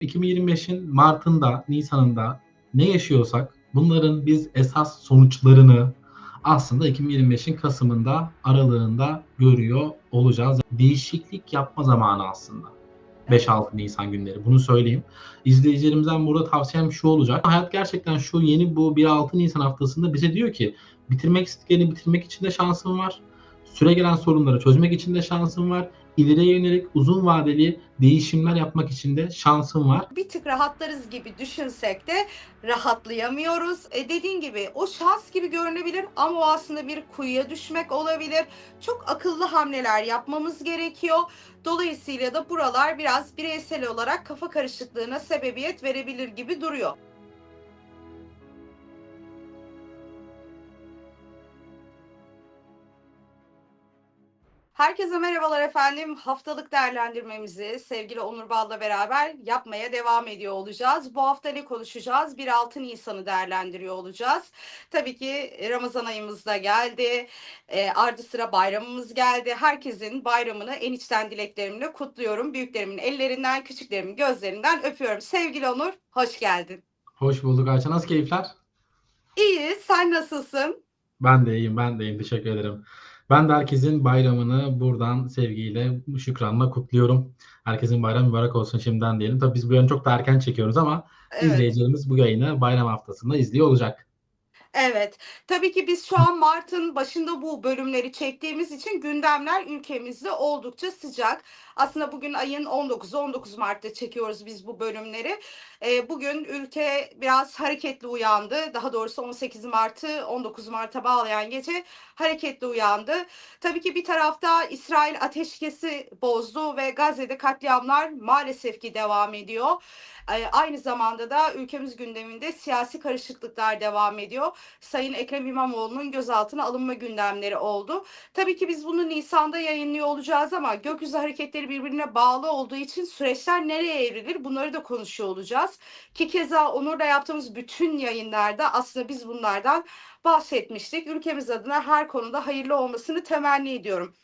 2025'in Mart'ında, Nisan'ında ne yaşıyorsak bunların biz esas sonuçlarını aslında 2025'in Kasım'ında, Aralığında görüyor olacağız. Değişiklik yapma zamanı aslında. 5-6 Nisan günleri. Bunu söyleyeyim. İzleyicilerimizden burada tavsiyem şu olacak. Hayat gerçekten şu yeni bu 1-6 Nisan haftasında bize diyor ki bitirmek istediklerini bitirmek için de şansın var. Süre gelen sorunları çözmek için de şansın var. İleriye yönelik uzun vadeli değişimler yapmak için de şansın var. bir tık rahatlarız gibi düşünsek de rahatlayamıyoruz. E dediğin gibi o şans gibi görünebilir ama o aslında bir kuyuya düşmek olabilir. Çok akıllı hamleler yapmamız gerekiyor. Dolayısıyla da buralar biraz bireysel olarak kafa karışıklığına sebebiyet verebilir gibi duruyor. Herkese merhabalar efendim. Haftalık değerlendirmemizi sevgili Onur Bal'la beraber yapmaya devam ediyor olacağız. Bu hafta ne konuşacağız? 1-6 Nisan'ı değerlendiriyor olacağız. Tabii ki Ramazan ayımız da geldi. E, ardı sıra bayramımız geldi. Herkesin bayramını en içten dileklerimle kutluyorum. Büyüklerimin ellerinden, küçüklerimin gözlerinden öpüyorum. Sevgili Onur, hoş geldin. Hoş bulduk Ayça. Nasıl keyifler? İyi, sen nasılsın? Ben de iyiyim, ben de iyiyim. Teşekkür ederim. Ben de herkesin bayramını buradan sevgiyle, şükranla kutluyorum. Herkesin bayramı mübarek olsun şimdiden diyelim. Tabii biz bu yayını çok da erken çekiyoruz ama Evet. izleyicilerimiz bu yayını bayram haftasında izliyor olacak. Evet. Tabii ki biz şu an Mart'ın başında bu bölümleri çektiğimiz için gündemler ülkemizde oldukça sıcak. Aslında bugün ayın 19'u 19 Mart'ta çekiyoruz biz bu bölümleri. Ee, bugün ülke biraz hareketli uyandı. Daha doğrusu 18 Mart'ı 19 Mart'a bağlayan gece hareketli uyandı. Tabii ki bir tarafta İsrail ateşkesi bozdu ve Gazze'de katliamlar maalesef ki devam ediyor. Ee, Aynı zamanda da ülkemiz gündeminde siyasi karışıklıklar devam ediyor. Sayın Ekrem İmamoğlu'nun gözaltına alınma gündemleri oldu. Tabii ki biz bunu Nisan'da yayınlıyor olacağız ama gökyüzü hareketleri birbirine bağlı olduğu için süreçler nereye evrilir bunları da konuşuyor olacağız. Ki keza Onur'la yaptığımız bütün yayınlarda aslında biz bunlardan bahsetmiştik. Ülkemiz adına her konuda hayırlı olmasını temenni ediyorum.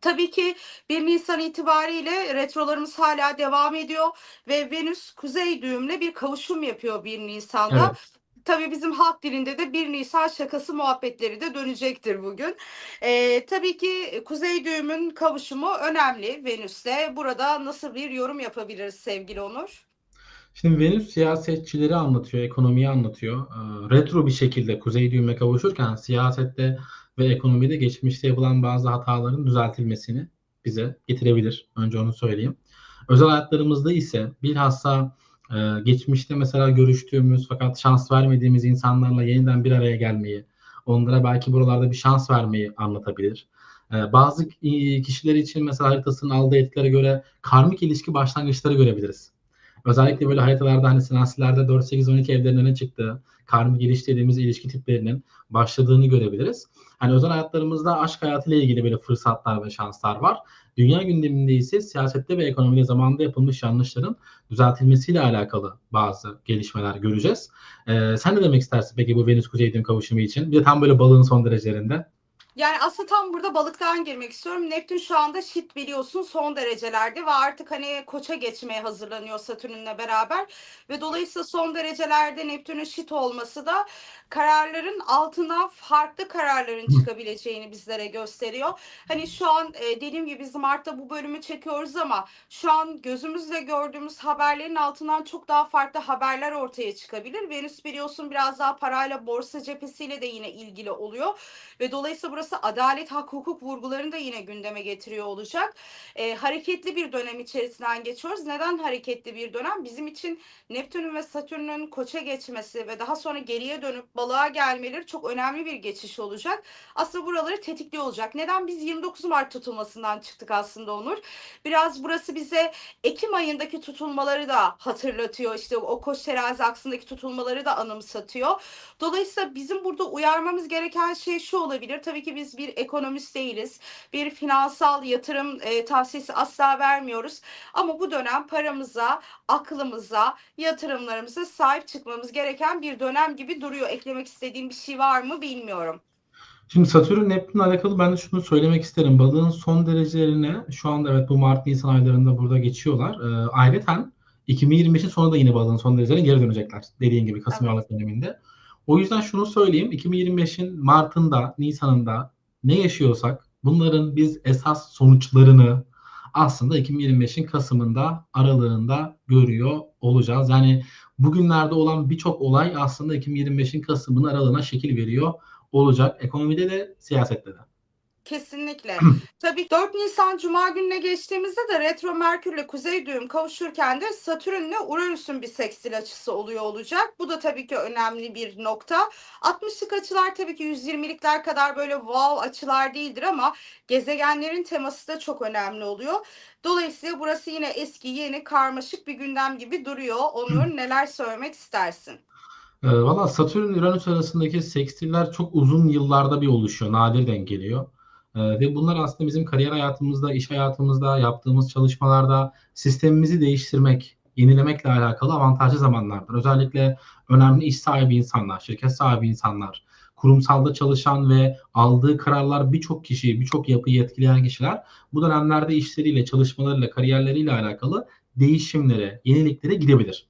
Tabii ki 1 Nisan itibariyle retrolarımız hala devam ediyor ve Venüs kuzey düğümle bir kavuşum yapıyor 1 Nisan'da. Evet. Tabii bizim halk dilinde de 1 Nisan şakası muhabbetleri de dönecektir bugün. Ee, tabii ki kuzey düğümün kavuşumu önemli Venüs'te. Burada nasıl bir yorum yapabiliriz sevgili Onur? Şimdi Venüs siyasetçileri anlatıyor, ekonomiyi anlatıyor. Ee, Retro bir şekilde kuzey düğüme kavuşurken siyasette ve ekonomide geçmişte yapılan bazı hataların düzeltilmesini bize getirebilir. Önce onu söyleyeyim. Özel hayatlarımızda ise bilhassa e, geçmişte mesela görüştüğümüz fakat şans vermediğimiz insanlarla yeniden bir araya gelmeyi, onlara belki buralarda bir şans vermeyi anlatabilir. Ee, Bazı kişiler için mesela haritasının aldığı etkilere göre karmik ilişki başlangıçları görebiliriz. Özellikle böyle haritalarda hani sinastilerde 4, 8, 12 evlerinin çıktığı, ilişki dediğimiz ilişki tiplerinin başladığını görebiliriz. Hani özel hayatlarımızda aşk hayatıyla ilgili böyle fırsatlar ve şanslar var. Dünya gündeminde ise siyasette ve ekonomide zamanında yapılmış yanlışların düzeltilmesiyle alakalı bazı gelişmeler göreceğiz. Ee, sen ne demek istersin peki bu Venüs Kuzey düğüm kavuşumu için? Bir de tam böyle balığın son derecelerinde. Yani aslında tam burada balıktan girmek istiyorum. Neptün şu anda şit biliyorsun son derecelerde ve artık hani koça geçmeye hazırlanıyor Satürn'le beraber. Ve dolayısıyla son derecelerde Neptün'ün şit olması da kararların altından farklı kararların çıkabileceğini bizlere gösteriyor. Hani şu an e, dediğim gibi biz Mart'ta bu bölümü çekiyoruz ama şu an gözümüzle gördüğümüz haberlerin altından çok daha farklı haberler ortaya çıkabilir. Venüs biliyorsun biraz daha parayla borsa cephesiyle de yine ilgili oluyor ve dolayısıyla burası adalet, hak, hukuk vurgularını da yine gündeme getiriyor olacak. E, hareketli bir dönem içerisinden geçiyoruz. Neden hareketli bir dönem? Bizim için Neptün'ün ve Satürn'ün koça geçmesi ve daha sonra geriye dönüp balığa gelmeleri çok önemli bir geçiş olacak. Aslında buraları tetikliyor olacak. Neden? Biz 29 Mart tutulmasından çıktık aslında Onur. Biraz burası bize Ekim ayındaki tutulmaları da hatırlatıyor. İşte o koç terazi aksındaki tutulmaları da anımsatıyor. Dolayısıyla bizim burada uyarmamız gereken şey şu olabilir. Tabii ki biz bir ekonomist değiliz. Bir finansal yatırım e, tavsiyesi asla vermiyoruz. Ama bu dönem paramıza, aklımıza, yatırımlarımıza sahip çıkmamız gereken bir dönem gibi duruyor. Eklemek istediğim bir şey var mı bilmiyorum. Şimdi Satürn Neptün'le alakalı ben de şunu söylemek isterim. Balığın son derecelerine şu anda evet bu Mart Nisan aylarında burada geçiyorlar. Ee, ayrıca 2025'in sonunda yine balığın son derecelerine geri dönecekler. Dediğin gibi Kasım Evet. Aralık döneminde. O yüzden şunu söyleyeyim. 2025'in Mart'ında, Nisan'ında ne yaşıyorsak bunların biz esas sonuçlarını aslında 2025'in Kasım'ında, Aralığında görüyor olacağız. Yani bugünlerde olan birçok olay aslında 2025'in Kasım'ın Aralığına şekil veriyor olacak. Ekonomide de, siyasette de. Kesinlikle. Tabii 4 Nisan Cuma gününe geçtiğimizde de retro Merkürle Kuzey düğüm kavuşurken de Satürn'le Uranüs'ün bir sekstil açısı oluyor olacak. Bu da tabii ki önemli bir nokta. 60'lık açılar tabii ki 120'likler kadar böyle wow açılar değildir ama gezegenlerin teması da çok önemli oluyor. Dolayısıyla burası yine eski yeni karmaşık bir gündem gibi duruyor. Onur neler söylemek istersin? E, Valla Satürn Uranüs arasındaki sekstiller çok uzun yıllarda bir oluşuyor. Nadir denk geliyor. E, ve bunlar aslında bizim kariyer hayatımızda, iş hayatımızda, yaptığımız çalışmalarda sistemimizi değiştirmek, yenilemekle alakalı avantajlı zamanlardır. Özellikle önemli iş sahibi insanlar, şirket sahibi insanlar, kurumsalda çalışan ve aldığı kararlar birçok kişiyi, birçok yapıyı etkileyen kişiler bu dönemlerde işleriyle, çalışmalarıyla, kariyerleriyle alakalı değişimlere, yeniliklere gidebilir.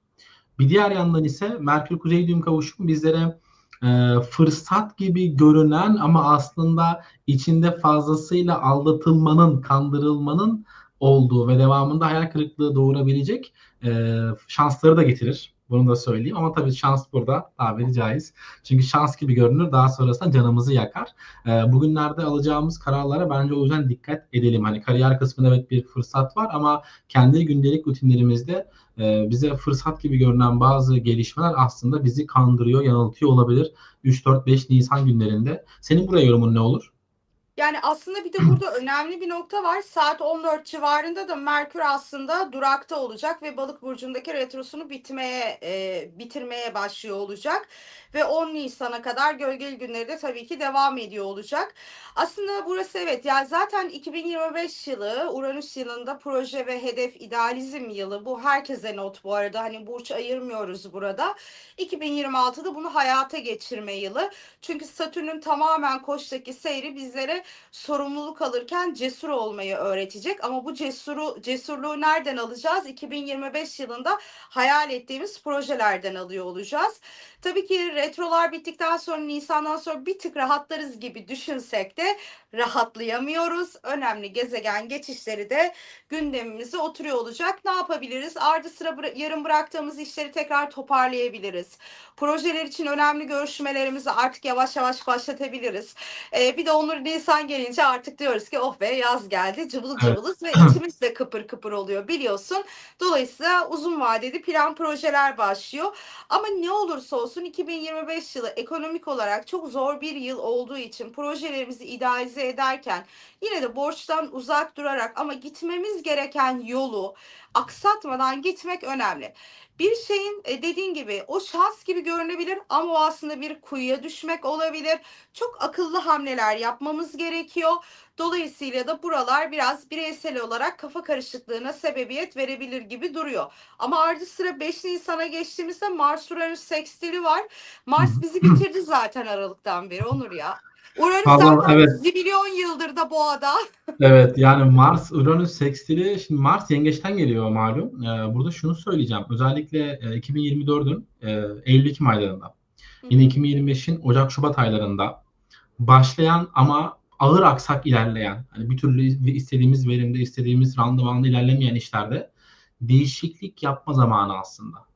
Bir diğer yandan ise Merkür Kuzey düğüm kavuşumu bizlere e, fırsat gibi görünen ama aslında içinde fazlasıyla aldatılmanın, kandırılmanın olduğu ve devamında hayal kırıklığı doğurabilecek e, şansları da getirir. Bunu da söyleyeyim ama tabii şans burada tabiri caiz. Çünkü şans gibi görünür daha sonrasında canımızı yakar. E, bugünlerde alacağımız kararlara bence o yüzden dikkat edelim. Hani kariyer kısmında evet bir fırsat var ama kendi gündelik rutinlerimizde e, bize fırsat gibi görünen bazı gelişmeler aslında bizi kandırıyor, yanıltıyor olabilir 3-4-5 Nisan günlerinde. Senin buraya yorumun ne olur? Yani aslında bir de burada önemli bir nokta var. Saat 14 civarında da Merkür aslında durakta olacak ve Balık burcundaki retrosunu bitmeye e, bitirmeye başlıyor olacak ve 10 Nisan'a kadar gölgeli günleri de tabii ki devam ediyor olacak. Aslında burası evet yani zaten 2025 yılı Uranüs yılında proje ve hedef idealizm yılı. Bu herkese not bu arada. Hani burç ayırmıyoruz burada. 2026'da bunu hayata geçirme yılı. Çünkü Satürn'ün tamamen Koç'taki seyri bizlere sorumluluk alırken cesur olmayı öğretecek. Ama bu cesuru cesurluğu nereden alacağız? 2025 yılında hayal ettiğimiz projelerden alıyor olacağız. Tabii ki retrolar bittikten sonra Nisan'dan sonra bir tık rahatlarız gibi düşünsek de rahatlayamıyoruz. Önemli gezegen geçişleri de gündemimize oturuyor olacak. Ne yapabiliriz? Ardı sıra bıra- yarım bıraktığımız işleri tekrar toparlayabiliriz. Projeler için önemli görüşmelerimizi artık yavaş yavaş başlatabiliriz. Ee, bir de Onur Nisan gelince artık diyoruz ki oh be yaz geldi cıvıl Evet. cıvılız ve içimiz de kıpır kıpır oluyor biliyorsun. Dolayısıyla uzun vadeli plan projeler başlıyor. Ama ne olursa olsun 2025 yılı ekonomik olarak çok zor bir yıl olduğu için projelerimizi idealize ederken yine de borçtan uzak durarak ama gitmemiz gereken yolu aksatmadan gitmek önemli. Bir şeyin e, dediğin gibi o şans gibi görünebilir ama o aslında bir kuyuya düşmek olabilir. Çok akıllı hamleler yapmamız gerekiyor. Dolayısıyla da buralar biraz bireysel olarak kafa karışıklığına sebebiyet verebilir gibi duruyor. Ama ardı sıra 5 Nisan'a geçtiğimizde Mars Uranüs sekstili var. Mars bizi bitirdi zaten Aralık'tan beri Onur ya. Uranüs Vallahi zaten evet. zibilyon yıldır da boğada. Evet yani Mars Uranüs sekstili şimdi Mars yengeçten geliyor malum. Ee, burada şunu söyleyeceğim. Özellikle e, 2024'ün e, Eylül-Ekim aylarında. Yine 2025'in Ocak Şubat aylarında başlayan ama ağır aksak ilerleyen, hani bir türlü istediğimiz verimde, istediğimiz randımanla ilerlemeyen işlerde değişiklik yapma zamanı aslında.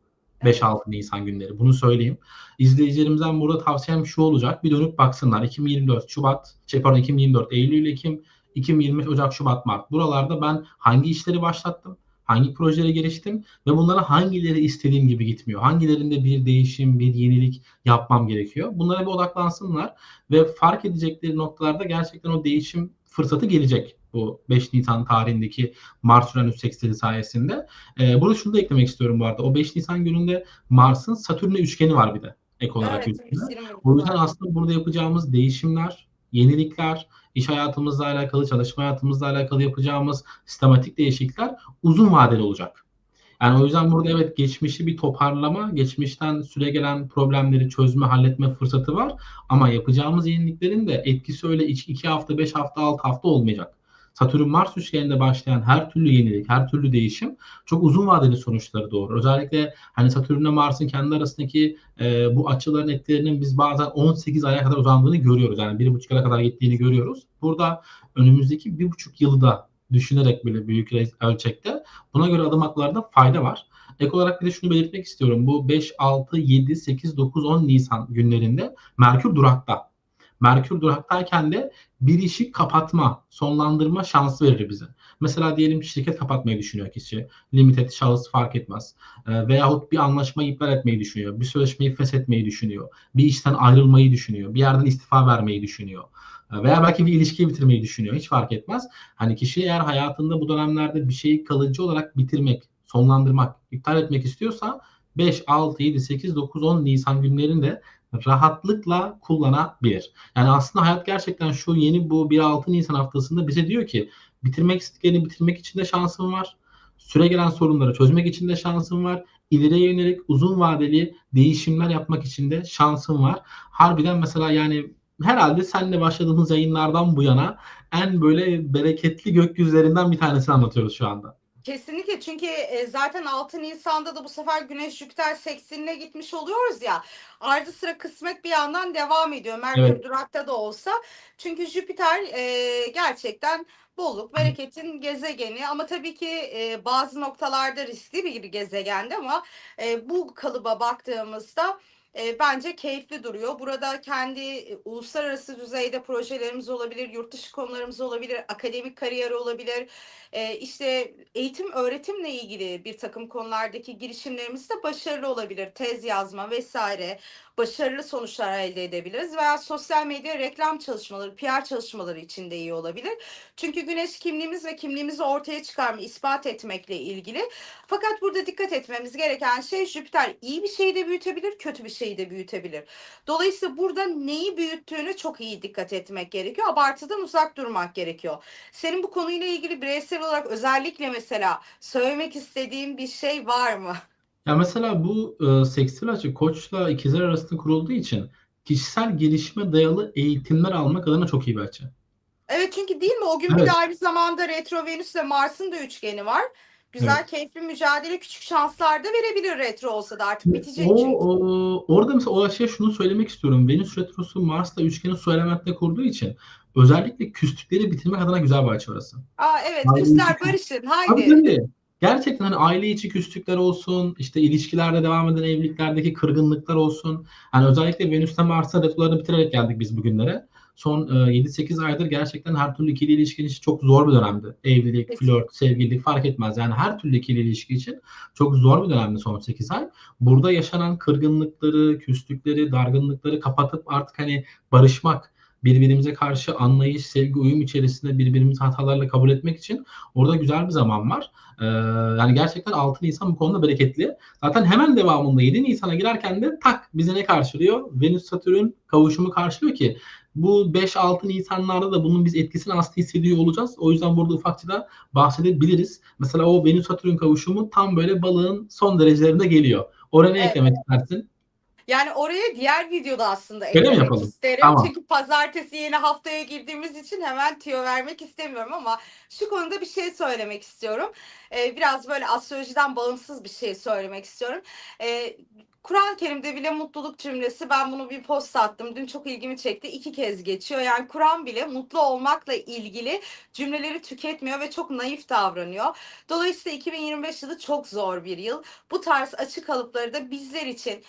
5-6 Nisan günleri. Bunu söyleyeyim. İzleyicilerimizden burada tavsiyem şu olacak. Bir dönüp baksınlar. 2024 Şubat, şey pardon 2024 Eylül, Ekim, 2025 Ocak, Şubat, Mart. Buralarda ben hangi işleri başlattım? Hangi projelere giriştim? Ve bunlara hangileri istediğim gibi gitmiyor? Hangilerinde bir değişim, bir yenilik yapmam gerekiyor? Bunlara bir odaklansınlar ve fark edecekleri noktalarda gerçekten o değişim fırsatı gelecek bu 5 Nisan tarihindeki Mars Uranüs sekstili sayesinde. Ee, burada şunu da eklemek istiyorum bu arada. O 5 Nisan gününde Mars'ın Satürn'le üçgeni var bir de ek olarak Evet, üstüne. 120 O yüzden aslında burada yapacağımız değişimler, yenilikler, iş hayatımızla alakalı, çalışma hayatımızla alakalı yapacağımız sistematik değişiklikler uzun vadeli olacak. Yani o yüzden burada evet geçmişi bir toparlama, geçmişten süregelen problemleri çözme, halletme fırsatı var. Ama yapacağımız yeniliklerin de etkisi öyle 2 hafta, 5 hafta, 6 hafta olmayacak. Satürn Mars üçgeninde başlayan her türlü yenilik, her türlü değişim çok uzun vadeli sonuçları doğurur. Özellikle hani Satürn'le Mars'ın kendi arasındaki e, bu açıların etkilerinin biz bazen 18 aya kadar uzandığını görüyoruz. Yani bir buçuk aya kadar gittiğini görüyoruz. Burada önümüzdeki bir buçuk yılı da düşünerek bile büyük ölçekte buna göre adım atmalarda fayda var. Ek olarak bir de şunu belirtmek istiyorum. Bu 5, 6, 7, 8, 9, 10 Nisan günlerinde Merkür durakta. Merkür duraktayken de bir işi kapatma, sonlandırma şansı verir bize. Mesela diyelim şirket kapatmayı düşünüyor kişi. Limited şahıs fark etmez. E, veyahut bir anlaşmayı iptal etmeyi düşünüyor. Bir sözleşmeyi feshetmeyi düşünüyor. Bir işten ayrılmayı düşünüyor. Bir yerden istifa vermeyi düşünüyor. E, veya belki bir ilişkiyi bitirmeyi düşünüyor. Hiç fark etmez. Hani kişi eğer hayatında bu dönemlerde bir şeyi kalıcı olarak bitirmek, sonlandırmak, iptal etmek istiyorsa 5, 6, 7, 8, 9, 10 Nisan günlerinde rahatlıkla kullanabilir. Yani aslında hayat gerçekten şu yeni bu 1-6 Nisan haftasında bize diyor ki bitirmek istediklerini bitirmek için de şansın var. Süre gelen sorunları çözmek için de şansın var. İleriye yönelik uzun vadeli değişimler yapmak için de şansın var. Harbiden mesela yani herhalde senle başladığımız yayınlardan bu yana en böyle bereketli gökyüzlerinden bir tanesini anlatıyoruz şu anda. Kesinlikle çünkü e, zaten 6 Nisan'da da bu sefer Güneş Jüpiter seksenine gitmiş oluyoruz ya. Ardı sıra kısmet bir yandan devam ediyor. Merkür Evet. durakta da olsa. Çünkü Jüpiter e, gerçekten bolluk, bereketin gezegeni ama tabii ki e, bazı noktalarda riskli bir gezegendi ama e, bu kalıba baktığımızda e, bence keyifli duruyor. Burada kendi e, uluslararası düzeyde projelerimiz olabilir, yurt dışı konularımız olabilir, akademik kariyeri olabilir. E, işte eğitim öğretimle ilgili bir takım konulardaki girişimlerimiz de başarılı olabilir. Tez yazma vesaire başarılı sonuçlar elde edebiliriz veya sosyal medya reklam çalışmaları, PR çalışmaları için de iyi olabilir. Çünkü güneş kimliğimiz ve kimliğimizi ortaya çıkarma, ispat etmekle ilgili. Fakat burada dikkat etmemiz gereken şey Jüpiter iyi bir şeyi de büyütebilir, kötü bir şeyi de büyütebilir. Dolayısıyla burada neyi büyüttüğünü çok iyi dikkat etmek gerekiyor. Abartıdan uzak durmak gerekiyor. Senin bu konuyla ilgili bireysel olarak özellikle mesela söylemek istediğin bir şey var mı? Ya mesela bu e, sekstil açı koçla ikizler arasında kurulduğu için kişisel gelişime dayalı eğitimler almak adına çok iyi bir açı. Evet çünkü değil mi? O gün bir Evet. de aynı zamanda Retro Venüs ve Mars'ın da üçgeni var. Güzel, Evet. keyifli mücadele, küçük şanslar da verebilir retro olsa da artık bitecek O, çünkü. o- orada mesela o açıya şunu söylemek istiyorum. Venüs retrosu Mars'la üçgeni su elementine kurduğu için özellikle küslükleri bitirmek adına güzel bir açı orası. Aa evet, Aile küsler içi- barışın, haydi. tabii. Gerçekten hani aile içi küslükler olsun, işte ilişkilerde devam eden evliliklerdeki kırgınlıklar olsun. Hani özellikle Venüs'te Mars'ta retrolarını bitirerek geldik biz bugünlere. Son e, 7-8 aydır gerçekten her türlü ikili ilişki için çok zor bir dönemdi. Evlilik, Kesin. flört, sevgililik fark etmez. Yani her türlü ikili ilişki için çok zor bir dönemdi son 8 ay. Burada yaşanan kırgınlıkları, küslükleri, dargınlıkları kapatıp artık hani barışmak, birbirimize karşı anlayış, sevgi, uyum içerisinde birbirimizi hatalarla kabul etmek için orada güzel bir zaman var. Ee, yani gerçekten 6 Nisan bu konuda bereketli. Zaten hemen devamında 7 Nisan'a girerken de tak bize ne karşılıyor? Venüs Satürn kavuşumu karşılıyor ki bu 5-6 Nisanlarda da bunun biz etkisini aslında hissediyor olacağız. O yüzden burada ufakça da bahsedebiliriz. Mesela o Venüs Satürn kavuşumu tam böyle balığın son derecelerinde geliyor. Oraya ne Evet. eklemek istersin? Yani oraya diğer videoda aslında Öyle mi eklemek yapalım? isterim. Tamam. Çünkü pazartesi yeni haftaya girdiğimiz için hemen tüyo vermek istemiyorum ama şu konuda bir şey söylemek istiyorum. Ee, biraz böyle astrolojiden bağımsız bir şey söylemek istiyorum. Ee, Kur'an-ı Kerim'de bile mutluluk cümlesi ben bunu bir post attım. Dün çok ilgimi çekti. iki kez geçiyor. Yani Kur'an bile mutlu olmakla ilgili cümleleri tüketmiyor ve çok naif davranıyor. Dolayısıyla 2025 yılı çok zor bir yıl. Bu tarz açık kalıpları da bizler için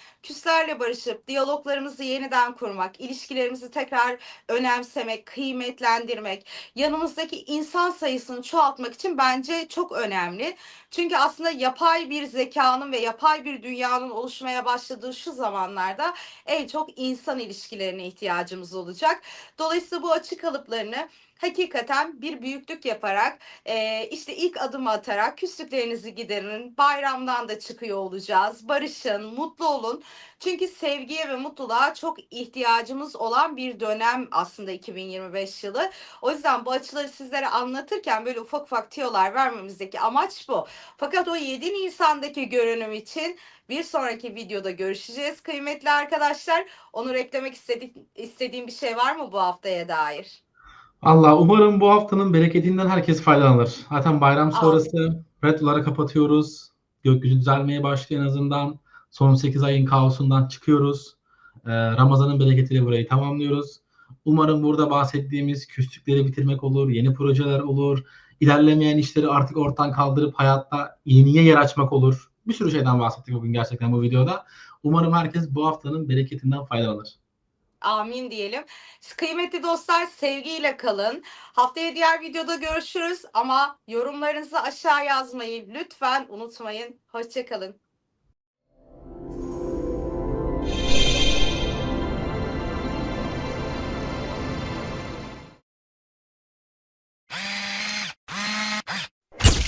küslerle barışıp diyaloglarımızı yeniden kurmak, ilişkilerimizi tekrar önemsemek, kıymetlendirmek, yanımızdaki insan sayısını çoğaltmak için bence çok önemli. Çünkü aslında yapay bir zekanın ve yapay bir dünyanın oluşmaya başladığı şu zamanlarda en çok insan ilişkilerine ihtiyacımız olacak. Dolayısıyla bu açık kalıplarını hakikaten bir büyüklük yaparak e, işte ilk adımı atarak küslüklerinizi giderin. Bayramdan da çıkıyor olacağız. Barışın, mutlu olun. Çünkü sevgiye ve mutluluğa çok ihtiyacımız olan bir dönem aslında 2025 yılı. O yüzden bu açıları sizlere anlatırken böyle ufak ufak tiyolar vermemizdeki amaç bu. Fakat o 7 Nisan'daki görünüm için bir sonraki videoda görüşeceğiz kıymetli arkadaşlar. Onur eklemek istedi- istediğim bir şey var mı bu haftaya dair? Allah umarım bu haftanın bereketinden herkes faydalanır. Zaten bayram sonrası retroları kapatıyoruz. Gökyüzü düzelmeye başlıyor en azından. Son 8 ayın kaosundan çıkıyoruz. Ee, Ramazan'ın bereketiyle burayı tamamlıyoruz. Umarım burada bahsettiğimiz küslükleri bitirmek olur, yeni projeler olur, ilerlemeyen işleri artık ortadan kaldırıp hayatta yeniye yer açmak olur. Bir sürü şeyden bahsettik bugün gerçekten bu videoda. Umarım herkes bu haftanın bereketinden faydalanır. Amin diyelim. Kıymetli dostlar sevgiyle kalın. Haftaya diğer videoda görüşürüz ama yorumlarınızı aşağı yazmayı lütfen unutmayın. Hoşçakalın.